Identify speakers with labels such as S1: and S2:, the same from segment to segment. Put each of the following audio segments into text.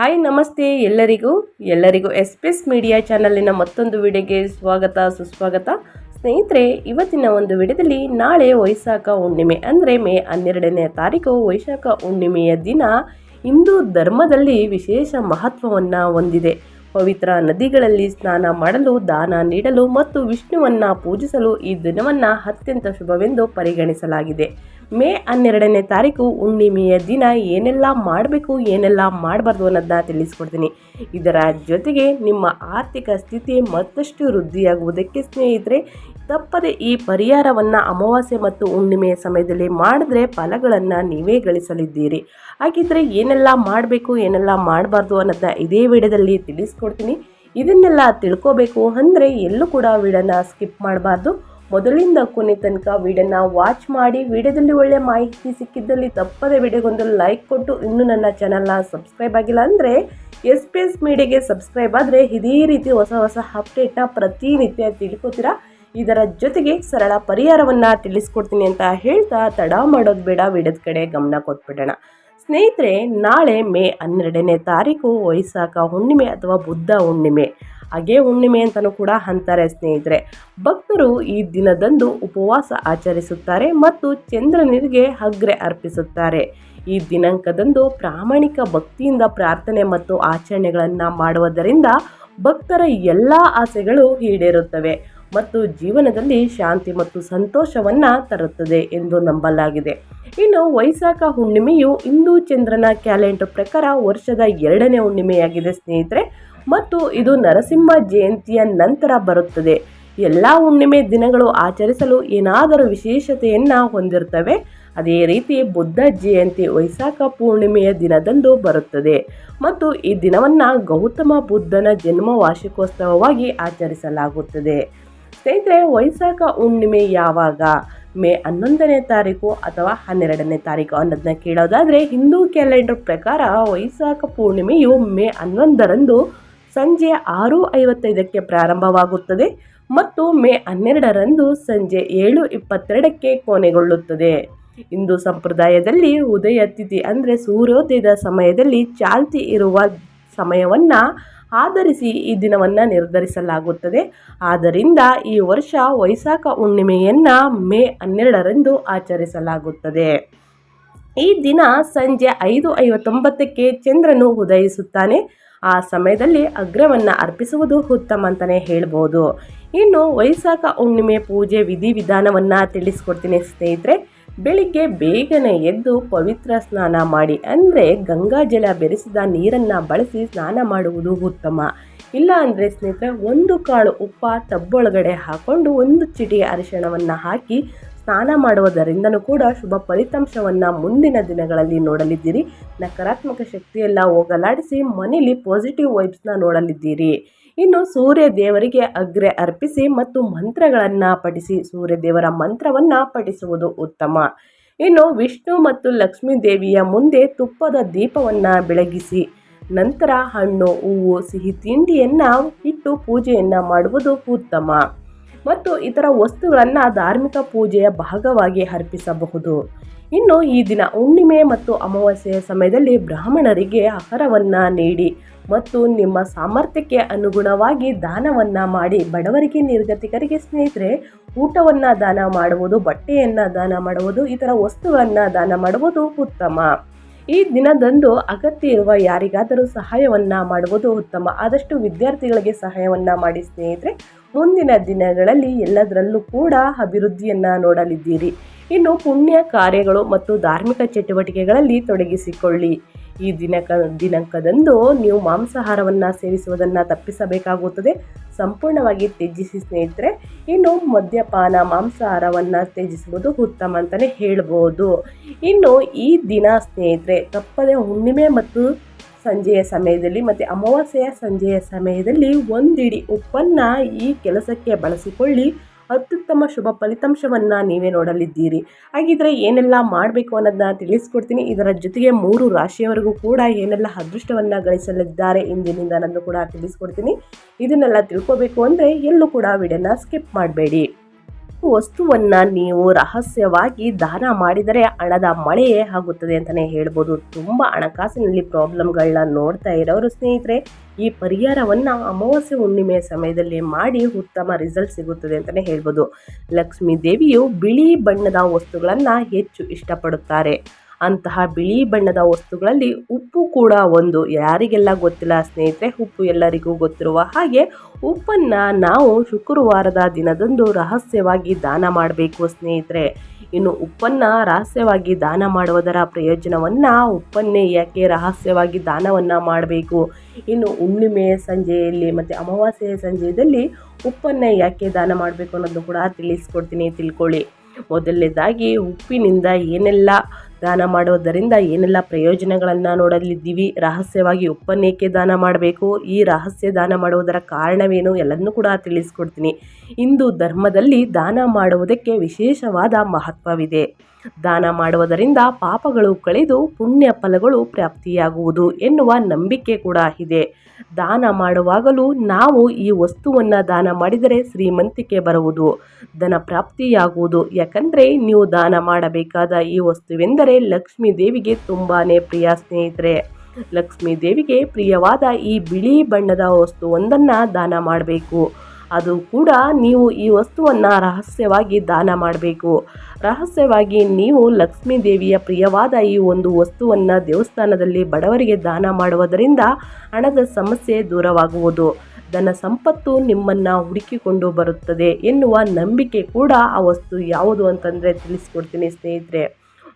S1: Hi, ನಮಸ್ತೆ ಎಲ್ಲರಿಗೂ. ಎಲ್ಲರಿಗೂ ಎಸ್ ಪಿ ಎಸ್ ಮೀಡಿಯಾ ಚಾನಲಿನ ಮತ್ತೊಂದು ವಿಡಿಯೋಗೆ ಸ್ವಾಗತ, ಸುಸ್ವಾಗತ. ಸ್ನೇಹಿತರೆ, ಇವತ್ತಿನ ಒಂದು ವಿಡಿಯೋದಲ್ಲಿ ನಾಳೆ ವೈಶಾಖ ಹುಣ್ಣಿಮೆ, ಅಂದರೆ ಮೇ ಹನ್ನೆರಡನೇ ತಾರೀಕು ವೈಶಾಖ ಹುಣ್ಣಿಮೆಯ ದಿನ. ಹಿಂದೂ ಧರ್ಮದಲ್ಲಿ ವಿಶೇಷ ಮಹತ್ವವನ್ನು ಹೊಂದಿದೆ. ಪವಿತ್ರ ನದಿಗಳಲ್ಲಿ ಸ್ನಾನ ಮಾಡಲು, ದಾನ ನೀಡಲು ಮತ್ತು ವಿಷ್ಣುವನ್ನು ಪೂಜಿಸಲು ಈ ದಿನವನ್ನು ಅತ್ಯಂತ ಶುಭವೆಂದು ಪರಿಗಣಿಸಲಾಗಿದೆ. ಮೇ ಹನ್ನೆರಡನೇ ತಾರೀಕು ಹುಣ್ಣಿಮೆಯ ದಿನ ಏನೆಲ್ಲ ಮಾಡಬೇಕು, ಏನೆಲ್ಲ ಮಾಡಬಾರ್ದು ಅನ್ನೋದನ್ನ ತಿಳಿಸ್ಕೊಡ್ತೀನಿ. ಇದರ ಜೊತೆಗೆ ನಿಮ್ಮ ಆರ್ಥಿಕ ಸ್ಥಿತಿ ಮತ್ತಷ್ಟು ವೃದ್ಧಿಯಾಗುವುದಕ್ಕೆ ಸ್ನೇಹಿತರೆ, ತಪ್ಪದೆ ಈ ಪರಿಹಾರವನ್ನು ಅಮಾವಾಸ್ಯೆ ಮತ್ತು ಹುಣ್ಣಿಮೆಯ ಸಮಯದಲ್ಲಿ ಮಾಡಿದ್ರೆ ಫಲಗಳನ್ನು ನೀವೇ ಗಳಿಸಲಿದ್ದೀರಿ. ಹಾಗಿದ್ರೆ ಏನೆಲ್ಲ ಮಾಡಬೇಕು, ಏನೆಲ್ಲ ಮಾಡಬಾರ್ದು ಅನ್ನೋದನ್ನ ಇದೇ ವಿಡಿಯೋದಲ್ಲಿ ತಿಳಿಸ್ಕೊಡ್ತೀನಿ. ಇದನ್ನೆಲ್ಲ ತಿಳ್ಕೋಬೇಕು ಅಂದರೆ ಎಲ್ಲೂ ಕೂಡ ವಿಡಿಯೋನ ಸ್ಕಿಪ್ ಮಾಡಬಾರ್ದು. ಮೊದಲಿಂದ ಕೊನೆ ತನಕ ವಿಡಿಯೋನ ವಾಚ್ ಮಾಡಿ, ವಿಡಿಯೋದಲ್ಲಿ ಒಳ್ಳೆ ಮಾಹಿತಿ ಸಿಕ್ಕಿದ್ದಲ್ಲಿ ತಪ್ಪದೆ ವಿಡಿಯೋಗೊಂದು ಲೈಕ್ ಕೊಟ್ಟು ಇನ್ನೂ ನನ್ನ ಚಾನಲ್ನ ಸಬ್ಸ್ಕ್ರೈಬ್ ಆಗಿಲ್ಲ ಅಂದರೆ ಎಸ್ ಪಿ ಎಸ್ ಮೀಡಿಯಾಗೆ ಸಬ್ಸ್ಕ್ರೈಬ್ ಆದರೆ ಇದೇ ರೀತಿ ಹೊಸ ಹೊಸ ಅಪ್ಡೇಟ್ನ ಪ್ರತಿನಿತ್ಯ ತಿಳ್ಕೊತೀರಾ? ಇದರ ಜೊತೆಗೆ ಸರಳ ಪರಿಹಾರವನ್ನು ತಿಳಿಸ್ಕೊಡ್ತೀನಿ ಅಂತ ಹೇಳ್ತಾ ತಡ ಮಾಡೋದು ಬೇಡ, ವಿಡಿಯೋದ ಕಡೆ ಗಮನ ಕೊಟ್ಬಿಡೋಣ. ಸ್ನೇಹಿತರೆ, ನಾಳೆ ಮೇ ಹನ್ನೆರಡನೇ ತಾರೀಕು, ವೈಸಾಖ ಹುಣ್ಣಿಮೆ ಅಥವಾ ಬುದ್ಧ ಹುಣ್ಣಿಮೆ. ಹಾಗೆ ಹುಣ್ಣಿಮೆ ಅಂತಲೂ ಕೂಡ ಅಂತಾರೆ ಸ್ನೇಹಿತರೆ. ಭಕ್ತರು ಈ ದಿನದಂದು ಉಪವಾಸ ಆಚರಿಸುತ್ತಾರೆ ಮತ್ತು ಚಂದ್ರನಿಗೆ ಅಗ್ರೆ ಅರ್ಪಿಸುತ್ತಾರೆ. ಈ ದಿನಾಂಕದಂದು ಪ್ರಾಮಾಣಿಕ ಭಕ್ತಿಯಿಂದ ಪ್ರಾರ್ಥನೆ ಮತ್ತು ಆಚರಣೆಗಳನ್ನು ಮಾಡುವುದರಿಂದ ಭಕ್ತರ ಎಲ್ಲ ಆಸೆಗಳು ಈಡೇರುತ್ತವೆ ಮತ್ತು ಜೀವನದಲ್ಲಿ ಶಾಂತಿ ಮತ್ತು ಸಂತೋಷವನ್ನು ತರುತ್ತದೆ ಎಂದು ನಂಬಲಾಗಿದೆ. ಇನ್ನು ವೈಶಾಖ ಹುಣ್ಣಿಮೆಯು ಹಿಂದೂ ಚಂದ್ರನ ಕ್ಯಾಲೆಂಡರ್ ಪ್ರಕಾರ ವರ್ಷದ ಎರಡನೇ ಹುಣ್ಣಿಮೆಯಾಗಿದೆ ಸ್ನೇಹಿತರೆ. ಮತ್ತು ಇದು ನರಸಿಂಹ ಜಯಂತಿಯ ನಂತರ ಬರುತ್ತದೆ. ಎಲ್ಲ ಹುಣ್ಣಿಮೆ ದಿನಗಳು ಆಚರಿಸಲು ಏನಾದರೂ ವಿಶೇಷತೆಯನ್ನು ಹೊಂದಿರುತ್ತವೆ, ಅದೇ ರೀತಿ ಬುದ್ಧ ಜಯಂತಿ ವೈಶಾಖ ಪೂರ್ಣಿಮೆಯ ದಿನದಂದು ಬರುತ್ತದೆ. ಮತ್ತು ಈ ದಿನವನ್ನು ಗೌತಮ ಬುದ್ಧನ ಜನ್ಮ ವಾರ್ಷಿಕೋತ್ಸವವಾಗಿ ಆಚರಿಸಲಾಗುತ್ತದೆ. ಸ್ನೇಹಿತರೆ ವೈಶಾಖ ಹುಣ್ಣಿಮೆ ಯಾವಾಗ? ಮೇ ಹನ್ನೊಂದನೇ ತಾರೀಕು ಅಥವಾ ಹನ್ನೆರಡನೇ ತಾರೀಕು ಅನ್ನೋದನ್ನ ಕೇಳೋದಾದರೆ ಹಿಂದೂ ಕ್ಯಾಲೆಂಡರ್ ಪ್ರಕಾರ ವೈಶಾಖ ಪೂರ್ಣಿಮೆಯು ಮೇ ಹನ್ನೊಂದರಂದು ಸಂಜೆ ಆರು ಐವತ್ತೈದಕ್ಕೆ ಪ್ರಾರಂಭವಾಗುತ್ತದೆ ಮತ್ತು ಮೇ ಹನ್ನೆರಡರಂದು ಸಂಜೆ ಏಳು ಇಪ್ಪತ್ತೆರಡಕ್ಕೆ ಕೊನೆಗೊಳ್ಳುತ್ತದೆ. ಹಿಂದೂ ಸಂಪ್ರದಾಯದಲ್ಲಿ ಉದಯ ತಿಥಿ ಅಂದರೆ ಸೂರ್ಯೋದಯದ ಸಮಯದಲ್ಲಿ ಚಾಲ್ತಿ ಇರುವ ಸಮಯವನ್ನು ಆಧರಿಸಿ ಈ ದಿನವನ್ನು ನಿರ್ಧರಿಸಲಾಗುತ್ತದೆ. ಆದ್ದರಿಂದ ಈ ವರ್ಷ ವೈಶಾಖ ಹುಣ್ಣಿಮೆಯನ್ನು ಮೇ ಹನ್ನೆರಡರಂದು ಆಚರಿಸಲಾಗುತ್ತದೆ. ಈ ದಿನ ಸಂಜೆ ಐದು ಐವತ್ತೊಂಬತ್ತಕ್ಕೆ ಚಂದ್ರನು ಉದಯಿಸುತ್ತಾನೆ. ಆ ಸಮಯದಲ್ಲಿ ಅಗ್ರವನ್ನು ಅರ್ಪಿಸುವುದು ಉತ್ತಮ ಅಂತಲೇ ಹೇಳ್ಬೋದು. ಇನ್ನು ವೈಸಾಖ ಹುಣ್ಣಿಮೆ ಪೂಜೆ ವಿಧಿವಿಧಾನವನ್ನು ತಿಳಿಸ್ಕೊಡ್ತೀನಿ ಸ್ನೇಹಿತರೆ. ಬೆಳಿಗ್ಗೆ ಬೇಗನೆ ಎದ್ದು ಪವಿತ್ರ ಸ್ನಾನ ಮಾಡಿ, ಅಂದರೆ ಗಂಗಾಜಲ ಬೆರೆಸಿದ ನೀರನ್ನು ಬಳಸಿ ಸ್ನಾನ ಮಾಡುವುದು ಉತ್ತಮ. ಇಲ್ಲ ಅಂದರೆ ಸ್ನೇಹಿತರೆ, ಒಂದು ಕಾಳು ಉಪ್ಪ, ತಬ್ಬೊಳಗಡೆ ಹಾಕ್ಕೊಂಡು ಒಂದು ಚಿಟಿ ಅರಿಶಿಣವನ್ನು ಹಾಕಿ ಸ್ನಾನ ಮಾಡುವುದರಿಂದನೂ ಕೂಡ ಶುಭ ಫಲಿತಾಂಶವನ್ನು ಮುಂದಿನ ದಿನಗಳಲ್ಲಿ ನೋಡಲಿದ್ದೀರಿ. ನಕಾರಾತ್ಮಕ ಶಕ್ತಿಯೆಲ್ಲ ಹೋಗಲಾಡಿಸಿ ಮನೇಲಿ ಪಾಸಿಟಿವ್ ವೈಬ್ಸ್ನ ನೋಡಲಿದ್ದೀರಿ. ಇನ್ನು ಸೂರ್ಯ ದೇವರಿಗೆ ಅಗ್ರೆ ಅರ್ಪಿಸಿ ಮತ್ತು ಮಂತ್ರಗಳನ್ನು ಪಠಿಸಿ ಸೂರ್ಯ ದೇವರ ಮಂತ್ರವನ್ನು ಪಠಿಸುವುದು ಉತ್ತಮ. ಇನ್ನು ವಿಷ್ಣು ಮತ್ತು ಲಕ್ಷ್ಮೀ ದೇವಿಯ ಮುಂದೆ ತುಪ್ಪದ ದೀಪವನ್ನು ಬೆಳಗಿಸಿ, ನಂತರ ಹಣ್ಣು, ಹೂವು, ಸಿಹಿ ತಿಂಡಿಯನ್ನು ಇಟ್ಟು ಪೂಜೆಯನ್ನು ಮಾಡುವುದು ಉತ್ತಮ. ಮತ್ತು ಇತರ ವಸ್ತುಗಳನ್ನು ಧಾರ್ಮಿಕ ಪೂಜೆಯ ಭಾಗವಾಗಿ ಅರ್ಪಿಸಬಹುದು. ಇನ್ನು ಈ ದಿನ ಹುಣ್ಣಿಮೆ ಮತ್ತು ಅಮಾವಾಸ್ಯೆಯ ಸಮಯದಲ್ಲಿ ಬ್ರಾಹ್ಮಣರಿಗೆ ಆಹಾರವನ್ನು ನೀಡಿ ಮತ್ತು ನಿಮ್ಮ ಸಾಮರ್ಥ್ಯಕ್ಕೆ ಅನುಗುಣವಾಗಿ ದಾನವನ್ನು ಮಾಡಿ ಬಡವರಿಗೆ, ನಿರ್ಗತಿಕರಿಗೆ ಸ್ನೇಹಿತರೆ, ಊಟವನ್ನು ದಾನ ಮಾಡುವುದು, ಬಟ್ಟೆಯನ್ನು ದಾನ ಮಾಡುವುದು, ಇತರ ವಸ್ತುಗಳನ್ನು ದಾನ ಮಾಡುವುದು ಉತ್ತಮ. ಈ ದಿನದಂದು ಅಗತ್ಯ ಇರುವ ಯಾರಿಗಾದರೂ ಸಹಾಯವನ್ನು ಮಾಡುವುದು ಉತ್ತಮ. ಆದಷ್ಟು ವಿದ್ಯಾರ್ಥಿಗಳಿಗೆ ಸಹಾಯವನ್ನು ಮಾಡಿ ಸ್ನೇಹಿತರೆ, ಮುಂದಿನ ದಿನಗಳಲ್ಲಿ ಎಲ್ಲದರಲ್ಲೂ ಕೂಡ ಅಭಿವೃದ್ಧಿಯನ್ನು ನೋಡಲಿದ್ದೀರಿ. ಇನ್ನು ಪುಣ್ಯ ಕಾರ್ಯಗಳು ಮತ್ತು ಧಾರ್ಮಿಕ ಚಟುವಟಿಕೆಗಳಲ್ಲಿ ತೊಡಗಿಸಿಕೊಳ್ಳಿ. ಈ ದಿನಕ ದಿನಾಂಕದಂದು ನೀವು ಮಾಂಸಾಹಾರವನ್ನು ಸೇವಿಸುವುದನ್ನು ತಪ್ಪಿಸಬೇಕಾಗುತ್ತದೆ. ಸಂಪೂರ್ಣವಾಗಿ ತ್ಯಜಿಸಿ ಸ್ನೇಹಿತರೆ, ಇನ್ನು ಮದ್ಯಪಾನ, ಮಾಂಸಾಹಾರವನ್ನು ತ್ಯಜಿಸುವುದು ಉತ್ತಮ ಅಂತಲೇ ಹೇಳ್ಬೋದು. ಇನ್ನು ಈ ದಿನ ಸ್ನೇಹಿತರೆ, ತಪ್ಪದೆ ಹುಣ್ಣಿಮೆ ಮತ್ತು ಸಂಜೆಯ ಸಮಯದಲ್ಲಿ ಮತ್ತು ಅಮಾವಾಸ್ಯೆಯ ಸಂಜೆಯ ಸಮಯದಲ್ಲಿ ಒಂದಿಡಿ ಉಪ್ಪನ್ನು ಈ ಕೆಲಸಕ್ಕೆ ಬಳಸಿಕೊಳ್ಳಿ. ಅತ್ಯುತ್ತಮ ಶುಭ ಫಲಿತಾಂಶವನ್ನು ನೀವೇ ನೋಡಲಿದ್ದೀರಿ. ಹಾಗಿದ್ರೆ ಏನೆಲ್ಲ ಮಾಡಬೇಕು ಅನ್ನೋದನ್ನ ತಿಳಿಸ್ಕೊಡ್ತೀನಿ. ಇದರ ಜೊತೆಗೆ ಮೂರು ರಾಶಿಯವರೆಗೂ ಕೂಡ ಏನೆಲ್ಲ ಅದೃಷ್ಟವನ್ನು ಗಳಿಸಲಿದ್ದಾರೆ ಇಂದಿನಿಂದ ಅನ್ನೋದು ಕೂಡ ತಿಳಿಸ್ಕೊಡ್ತೀನಿ. ಇದನ್ನೆಲ್ಲ ತಿಳ್ಕೊಬೇಕು ಅಂದರೆ ಎಲ್ಲೂ ಕೂಡ ವಿಡಿಯೋನ ಸ್ಕಿಪ್ ಮಾಡಬೇಡಿ. ವಸ್ತುವನ್ನ ನೀವು ರಹಸ್ಯವಾಗಿ ದಾನ ಮಾಡಿದರೆ ಹಣದ ಮಳೆಯೇ ಆಗುತ್ತದೆ ಅಂತಲೇ ಹೇಳ್ಬೋದು. ತುಂಬ ಹಣಕಾಸಿನಲ್ಲಿ ಪ್ರಾಬ್ಲಮ್ಗಳನ್ನ ನೋಡ್ತಾ ಇರೋರು ಸ್ನೇಹಿತರೆ, ಈ ಪರಿಹಾರವನ್ನು ಅಮಾವಾಸ್ಯೆ ಹುಣ್ಣಿಮೆ ಸಮಯದಲ್ಲಿ ಮಾಡಿ ಉತ್ತಮ ರಿಸಲ್ಟ್ ಸಿಗುತ್ತದೆ ಅಂತಲೇ ಹೇಳ್ಬೋದು. ಲಕ್ಷ್ಮೀ ದೇವಿಯು ಬಿಳಿ ಬಣ್ಣದ ವಸ್ತುಗಳನ್ನು ಹೆಚ್ಚು ಇಷ್ಟಪಡುತ್ತಾರೆ. ಅಂತಹ ಬಿಳಿ ಬಣ್ಣದ ವಸ್ತುಗಳಲ್ಲಿ ಉಪ್ಪು ಕೂಡ ಒಂದು. ಯಾರಿಗೆಲ್ಲ ಗೊತ್ತಿಲ್ಲ ಸ್ನೇಹಿತರೆ, ಉಪ್ಪು ಎಲ್ಲರಿಗೂ ಗೊತ್ತಿರುವ ಹಾಗೆ ಉಪ್ಪನ್ನು ನಾವು ಶುಕ್ರವಾರದ ದಿನದಂದು ರಹಸ್ಯವಾಗಿ ದಾನ ಮಾಡಬೇಕು ಸ್ನೇಹಿತರೆ. ಇನ್ನು ಉಪ್ಪನ್ನು ರಹಸ್ಯವಾಗಿ ದಾನ ಮಾಡುವುದರ ಪ್ರಯೋಜನವನ್ನು ಉಪ್ಪನ್ನೇ ಯಾಕೆ ರಹಸ್ಯವಾಗಿ ದಾನವನ್ನು ಮಾಡಬೇಕು? ಇನ್ನು ಹುಣ್ಣಿಮೆ ಸಂಜೆಯಲ್ಲಿ ಮತ್ತು ಅಮಾವಾಸ್ಯೆಯ ಸಂಜೆಯಲ್ಲಿ ಉಪ್ಪನ್ನು ಯಾಕೆ ದಾನ ಮಾಡಬೇಕು ಅನ್ನೋದು ಕೂಡ ತಿಳಿಸ್ಕೊಡ್ತೀನಿ, ತಿಳ್ಕೊಳ್ಳಿ. ಮೊದಲನೇದಾಗಿ ಉಪ್ಪಿನಿಂದ ಏನೆಲ್ಲ ದಾನ ಮಾಡುವುದರಿಂದ ಏನೆಲ್ಲ ಪ್ರಯೋಜನಗಳನ್ನು ನೋಡಲಿದ್ದೀವಿ? ರಹಸ್ಯವಾಗಿ ಉಪ್ಪನ್ನೇಕೆ ದಾನ ಮಾಡಬೇಕು? ಈ ರಹಸ್ಯ ದಾನ ಮಾಡುವುದರ ಕಾರಣವೇನು? ಎಲ್ಲದನ್ನೂ ಕೂಡ ತಿಳಿಸ್ಕೊಡ್ತೀನಿ. ಹಿಂದೂ ಧರ್ಮದಲ್ಲಿ ದಾನ ಮಾಡುವುದಕ್ಕೆ ವಿಶೇಷವಾದ ಮಹತ್ವವಿದೆ. ದಾನ ಮಾಡುವುದರಿಂದ ಪಾಪಗಳು ಕಳೆದು ಪುಣ್ಯ ಫಲಗಳು ಪ್ರಾಪ್ತಿಯಾಗುವುದು ಎನ್ನುವ ನಂಬಿಕೆ ಕೂಡ ಇದೆ. ದಾನ ಮಾಡುವಾಗಲೂ ನಾವು ಈ ವಸ್ತುವನ್ನು ದಾನ ಮಾಡಿದರೆ ಶ್ರೀಮಂತಿಕೆ ಬರುವುದು, ಧನ ಪ್ರಾಪ್ತಿಯಾಗುವುದು. ಯಾಕಂದರೆ ನೀವು ದಾನ ಮಾಡಬೇಕಾದ ಈ ವಸ್ತುವೆಂದರೆ ಲಕ್ಷ್ಮೀ ದೇವಿಗೆ ತುಂಬಾ ಪ್ರಿಯ ಸ್ನೇಹಿತರೆ. ಲಕ್ಷ್ಮೀ ದೇವಿಗೆ ಪ್ರಿಯವಾದ ಈ ಬಿಳಿ ಬಣ್ಣದ ವಸ್ತುವೊಂದನ್ನು ದಾನ ಮಾಡಬೇಕು. ಅದು ಕೂಡ ನೀವು ಈ ವಸ್ತುವನ್ನು ರಹಸ್ಯವಾಗಿ ದಾನ ಮಾಡಬೇಕು. ರಹಸ್ಯವಾಗಿ ನೀವು ಲಕ್ಷ್ಮೀ ದೇವಿಯ ಪ್ರಿಯವಾದ ಈ ಒಂದು ವಸ್ತುವನ್ನು ದೇವಸ್ಥಾನದಲ್ಲಿ ಬಡವರಿಗೆ ದಾನ ಮಾಡುವುದರಿಂದ ಹಣದ ಸಮಸ್ಯೆ ದೂರವಾಗುವುದು. ಧನ ಸಂಪತ್ತು ನಿಮ್ಮನ್ನು ಹುಡುಕಿಕೊಂಡು ಬರುತ್ತದೆ ಎನ್ನುವ ನಂಬಿಕೆ ಕೂಡ ಆ ವಸ್ತು ಯಾವುದು ಅಂತಂದರೆ ತಿಳಿಸ್ಕೊಡ್ತೀನಿ ಸ್ನೇಹಿತರೆ.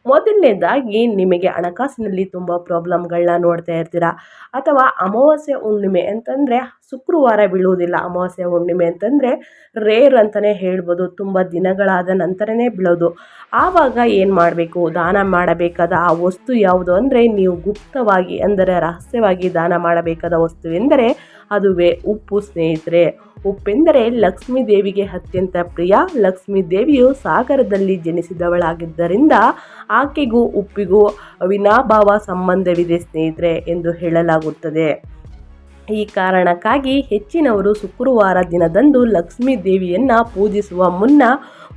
S1: ಮೊದಲನೇದಾಗಿ ನಿಮಗೆ ಹಣಕಾಸಿನಲ್ಲಿ ತುಂಬ ಪ್ರಾಬ್ಲಮ್ಗಳನ್ನ ನೋಡ್ತಾ ಇರ್ತೀರಾ? ಅಥವಾ ಅಮಾವಾಸ್ಯೆ ಹುಣ್ಣಿಮೆ ಅಂತಂದರೆ ಶುಕ್ರವಾರ ಬೀಳುವುದಿಲ್ಲ ಅಮಾವಾಸ್ಯೆ ಹುಣ್ಣಿಮೆ ಅಂತಂದರೆ ರೇರ್ ಅಂತಲೇ ಹೇಳ್ಬೋದು, ತುಂಬ ದಿನಗಳಾದ ನಂತರನೇ ಬೀಳೋದು. ಆವಾಗ ಏನು ಮಾಡಬೇಕು? ದಾನ ಮಾಡಬೇಕಾದ ಆ ವಸ್ತು ಯಾವುದು ಅಂದರೆ ನೀವು ಗುಪ್ತವಾಗಿ ಅಂದರೆ ರಹಸ್ಯವಾಗಿ ದಾನ ಮಾಡಬೇಕಾದ ವಸ್ತು ಎಂದರೆ ಅದುವೇ ಉಪ್ಪು, ಸ್ನೇಹಿತರೆ. ಉಪ್ಪೆಂದರೆ ಲಕ್ಷ್ಮೀ ದೇವಿಗೆ ಅತ್ಯಂತ ಪ್ರಿಯ. ಲಕ್ಷ್ಮೀ ದೇವಿಯು ಸಾಗರದಲ್ಲಿ ಜನಿಸಿದವಳಾಗಿದ್ದರಿಂದ ಆಕೆಗೂ ಉಪ್ಪಿಗೂ ಅವಿನಾಭಾವ ಸಂಬಂಧವಿದೆ ಸ್ನೇಹಿತರೆ ಎಂದು ಹೇಳಲಾಗುತ್ತದೆ. ಈ ಕಾರಣಕ್ಕಾಗಿ ಹೆಚ್ಚಿನವರು ಶುಕ್ರವಾರ ದಿನದಂದು ಲಕ್ಷ್ಮೀ ದೇವಿಯನ್ನು ಪೂಜಿಸುವ ಮುನ್ನ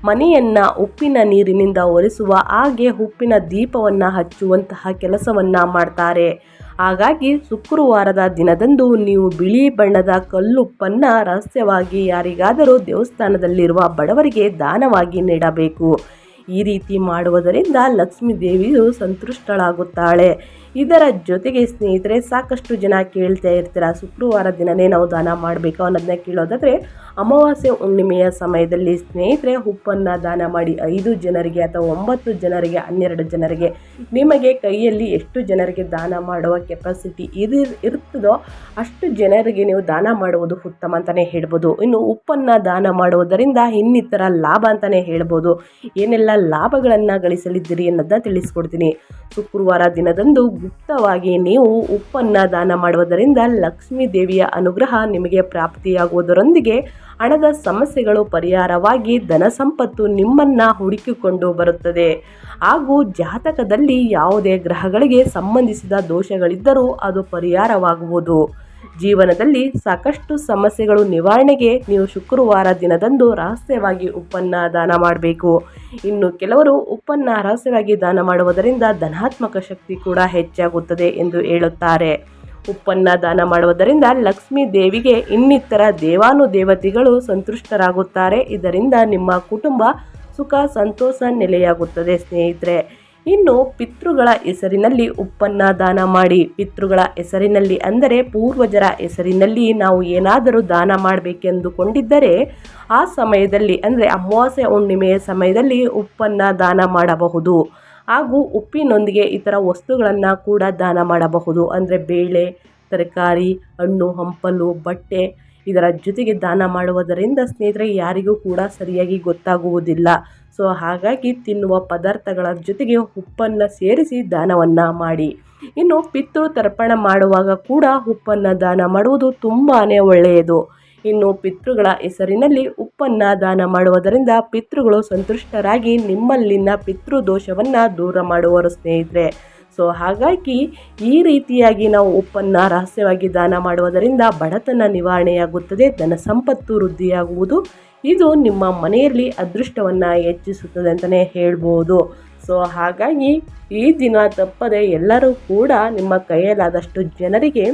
S1: ಮನೆಯನ್ನು ಉಪ್ಪಿನ ನೀರಿನಿಂದ ಒರೆಸುವ ಹಾಗೆ ಉಪ್ಪಿನ ದೀಪವನ್ನು ಹಚ್ಚುವಂತಹ ಕೆಲಸವನ್ನು ಮಾಡ್ತಾರೆ. ಹಾಗಾಗಿ ಶುಕ್ರವಾರದ ದಿನದಂದು ನೀವು ಬಿಳಿ ಬಣ್ಣದ ಕಲ್ಲುಪ್ಪನ್ನು ರಹಸ್ಯವಾಗಿ ಯಾರಿಗಾದರೂ ದೇವಸ್ಥಾನದಲ್ಲಿರುವ ಬಡವರಿಗೆ ದಾನವಾಗಿ ನೀಡಬೇಕು. ಈ ರೀತಿ ಮಾಡುವುದರಿಂದ ಲಕ್ಷ್ಮೀ ದೇವಿಯು ಸಂತುಷ್ಟಳಾಗುತ್ತಾಳೆ. ಇದರ ಜೊತೆಗೆ ಸ್ನೇಹಿತರೆ, ಸಾಕಷ್ಟು ಜನ ಕೇಳ್ತಾ ಇರ್ತೀರ? ಶುಕ್ರವಾರ ದಿನನೇ ನಾವು ದಾನ ಮಾಡಬೇಕು ಅನ್ನೋದನ್ನ ಕೇಳೋದಾದರೆ ಅಮಾವಾಸ್ಯೆ ಹುಣ್ಣಿಮೆಯ ಸಮಯದಲ್ಲಿ ಸ್ನೇಹಿತರೆ, ಉಪ್ಪನ್ನು ದಾನ ಮಾಡಿ ಐದು ಜನರಿಗೆ ಅಥವಾ ಒಂಬತ್ತು ಜನರಿಗೆ, ಹನ್ನೆರಡು ಜನರಿಗೆ ನಿಮಗೆ ಕೈಯಲ್ಲಿ ಎಷ್ಟು ಜನರಿಗೆ ದಾನ ಮಾಡುವ ಕೆಪಾಸಿಟಿ ಇರು ಇರ್ತದೋ ಅಷ್ಟು ಜನರಿಗೆ ನೀವು ದಾನ ಮಾಡುವುದು ಉತ್ತಮ ಅಂತಲೇ ಹೇಳ್ಬೋದು. ಇನ್ನು ಉಪ್ಪನ್ನು ದಾನ ಮಾಡುವುದರಿಂದ ಇನ್ನಿತರ ಲಾಭ ಅಂತಲೇ ಹೇಳ್ಬೋದು. ಏನೆಲ್ಲ ಲಾಭಗಳನ್ನು ಗಳಿಸಲಿದ್ದೀರಿ ಅನ್ನೋದನ್ನ ತಿಳಿಸ್ಕೊಡ್ತೀನಿ. ಶುಕ್ರವಾರ ದಿನದಂದು ಗುಪ್ತವಾಗಿ ನೀವು ಉಪ್ಪನ್ನು ದಾನ ಮಾಡುವುದರಿಂದ ಲಕ್ಷ್ಮೀ ದೇವಿಯ ಅನುಗ್ರಹ ನಿಮಗೆ ಪ್ರಾಪ್ತಿಯಾಗುವುದರೊಂದಿಗೆ ಹಣದ ಸಮಸ್ಯೆಗಳು ಪರಿಹಾರವಾಗಿ ಧನ ಸಂಪತ್ತು ನಿಮ್ಮನ್ನು ಹುಡುಕಿಕೊಂಡು ಬರುತ್ತದೆ. ಹಾಗೂ ಜಾತಕದಲ್ಲಿ ಯಾವುದೇ ಗ್ರಹಗಳಿಗೆ ಸಂಬಂಧಿಸಿದ ದೋಷಗಳಿದ್ದರೂ ಅದು ಪರಿಹಾರವಾಗುವುದು. ಜೀವನದಲ್ಲಿ ಸಾಕಷ್ಟು ಸಮಸ್ಯೆಗಳು ನಿವಾರಣೆಗೆ ನೀವು ಶುಕ್ರವಾರ ದಿನದಂದು ರಹಸ್ಯವಾಗಿ ಉಪ್ಪನ್ನ ದಾನ ಮಾಡಬೇಕು. ಇನ್ನು ಕೆಲವರು ಉಪ್ಪನ್ನ ರಹಸ್ಯವಾಗಿ ದಾನ ಮಾಡುವುದರಿಂದ ಧನಾತ್ಮಕ ಶಕ್ತಿ ಕೂಡ ಹೆಚ್ಚಾಗುತ್ತದೆ ಎಂದು ಹೇಳುತ್ತಾರೆ. ಉಪ್ಪನ್ನು ದಾನ ಮಾಡುವುದರಿಂದ ಲಕ್ಷ್ಮೀ ದೇವಿಗೆ ಇನ್ನಿತರ ದೇವಾನುದೇವತೆಗಳು ಸಂತುಷ್ಟರಾಗುತ್ತಾರೆ. ಇದರಿಂದ ನಿಮ್ಮ ಕುಟುಂಬ ಸುಖ, ಸಂತೋಷ ನೆಲೆಯಾಗುತ್ತದೆ ಸ್ನೇಹಿತರೆ. ಇನ್ನು ಪಿತೃಗಳ ಹೆಸರಿನಲ್ಲಿ ಉಪ್ಪನ್ನ ದಾನ ಮಾಡಿ. ಪಿತೃಗಳ ಹೆಸರಿನಲ್ಲಿ ಅಂದರೆ ಪೂರ್ವಜರ ಹೆಸರಿನಲ್ಲಿ ನಾವು ಏನಾದರೂ ದಾನ ಮಾಡಬೇಕೆಂದುಕೊಂಡಿದ್ದರೆ ಆ ಸಮಯದಲ್ಲಿ ಅಂದರೆ ಅಮಾವಾಸ್ಯ ಹುಣ್ಣಿಮೆಯ ಸಮಯದಲ್ಲಿ ಉಪ್ಪನ್ನು ದಾನ ಮಾಡಬಹುದು. ಹಾಗೂ ಉಪ್ಪಿನೊಂದಿಗೆ ಇತರ ವಸ್ತುಗಳನ್ನು ಕೂಡ ದಾನ ಮಾಡಬಹುದು. ಅಂದರೆ ಬೇಳೆ, ತರಕಾರಿ, ಹಣ್ಣು, ಹಂಪಲು, ಬಟ್ಟೆ ಇದರ ಜೊತೆಗೆ ದಾನ ಮಾಡುವುದರಿಂದ ಸ್ನೇಹಿತರೆ ಯಾರಿಗೂ ಕೂಡ ಸರಿಯಾಗಿ ಗೊತ್ತಾಗುವುದಿಲ್ಲ. ಸೊ ಹಾಗಾಗಿ ತಿನ್ನುವ ಪದಾರ್ಥಗಳ ಜೊತೆಗೆ ಉಪ್ಪನ್ನು ಸೇರಿಸಿ ದಾನವನ್ನು ಮಾಡಿ. ಇನ್ನು ಪಿತೃ ತರ್ಪಣ ಮಾಡುವಾಗ ಕೂಡ ಉಪ್ಪನ್ನು ದಾನ ಮಾಡುವುದು ತುಂಬಾ ಒಳ್ಳೆಯದು. ಇನ್ನು ಪಿತೃಗಳ ಹೆಸರಿನಲ್ಲಿ ಉಪ್ಪನ್ನು ದಾನ ಮಾಡುವುದರಿಂದ ಪಿತೃಗಳು ಸಂತುಷ್ಟರಾಗಿ ನಿಮ್ಮಲ್ಲಿನ ಪಿತೃ ದೋಷವನ್ನು ದೂರ ಮಾಡುವರು ಸ್ನೇಹಿತರೆ. ಸೊ ಹಾಗಾಗಿ ಈ ರೀತಿಯಾಗಿ ನಾವು ಉಪ್ಪನ್ನು ರಹಸ್ಯವಾಗಿ ದಾನ ಮಾಡುವುದರಿಂದ ಬಡತನ ನಿವಾರಣೆಯಾಗುತ್ತದೆ ಧನ ಸಂಪತ್ತು ವೃದ್ಧಿಯಾಗುವುದು, ಇದು ನಿಮ್ಮ ಮನೆಯಲ್ಲಿ ಅದೃಷ್ಟವನ್ನು ಹೆಚ್ಚಿಸುತ್ತದೆ ಅಂತಲೇ ಹೇಳ್ಬೋದು. ಸೊ ಹಾಗಾಗಿ ಈ ದಿನ ತಪ್ಪದೆ ಎಲ್ಲರೂ ಕೂಡ ನಿಮ್ಮ ಕೈಯಲ್ಲಾದಷ್ಟು ಜನರಿಗೆ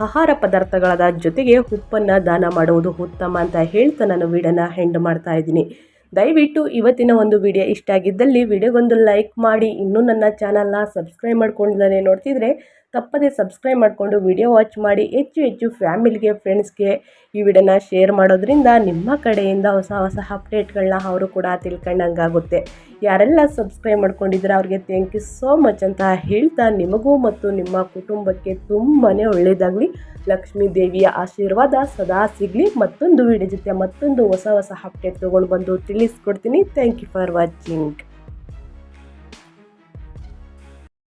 S1: ಆಹಾರ ಪದಾರ್ಥಗಳದ ಜೊತೆಗೆ ಉಪ್ಪನ್ನು ದಾನ ಮಾಡುವುದು ಉತ್ತಮ ಅಂತ ಹೇಳ್ತಾ ನಾನು ವೀಡಿಯೋನ ಹೆಂಡ್ ಮಾಡ್ತಾ ಇದ್ದೀನಿ. ದಯವಿಟ್ಟು ಇವತ್ತಿನ ಒಂದು ವಿಡಿಯೋ ಇಷ್ಟ ಆಗಿದ್ದಲ್ಲಿ ವಿಡಿಯೋಗೊಂದು ಲೈಕ್ ಮಾಡಿ. ಇನ್ನೂ ನನ್ನ ಚಾನಲ್ನ ಸಬ್ಸ್ಕ್ರೈಬ್ ಮಾಡ್ಕೊಂಡಿದ್ದಾನೆ ನೋಡ್ತಿದ್ರೆ ತಪ್ಪದೆ ಸಬ್ಸ್ಕ್ರೈಬ್ ಮಾಡಿಕೊಂಡು ವಿಡಿಯೋ ವಾಚ್ ಮಾಡಿ ಹೆಚ್ಚು ಹೆಚ್ಚು ಫ್ಯಾಮಿಲಿಗೆ, ಫ್ರೆಂಡ್ಸ್ಗೆ ಈ ವಿಡಿಯೋನ ಶೇರ್ ಮಾಡೋದ್ರಿಂದ ನಿಮ್ಮ ಕಡೆಯಿಂದ ಹೊಸ ಹೊಸ ಅಪ್ಡೇಟ್ಗಳನ್ನ ಅವರು ಕೂಡ ತಿಳ್ಕೊಂಡಂಗಾಗುತ್ತೆ. ಯಾರೆಲ್ಲ ಸಬ್ಸ್ಕ್ರೈಬ್ ಮಾಡ್ಕೊಂಡಿದ್ರೆ ಅವ್ರಿಗೆ ಥ್ಯಾಂಕ್ ಯು ಸೋ ಮಚ್ ಅಂತ ಹೇಳ್ತಾ ನಿಮಗೂ ಮತ್ತು ನಿಮ್ಮ ಕುಟುಂಬಕ್ಕೆ ತುಂಬಾ ಒಳ್ಳೆಯದಾಗಲಿ ಲಕ್ಷ್ಮೀ ದೇವಿಯ ಆಶೀರ್ವಾದ ಸದಾ ಸಿಗಲಿ. ಮತ್ತೊಂದು ವಿಡಿಯೋ ಜೊತೆ ಮತ್ತೊಂದು ಹೊಸ ಹೊಸ ಅಪ್ಡೇಟ್ ತೊಗೊಂಡು ಬಂದು ತಿಳಿಸ್ಕೊಡ್ತೀನಿ. Thank you for watching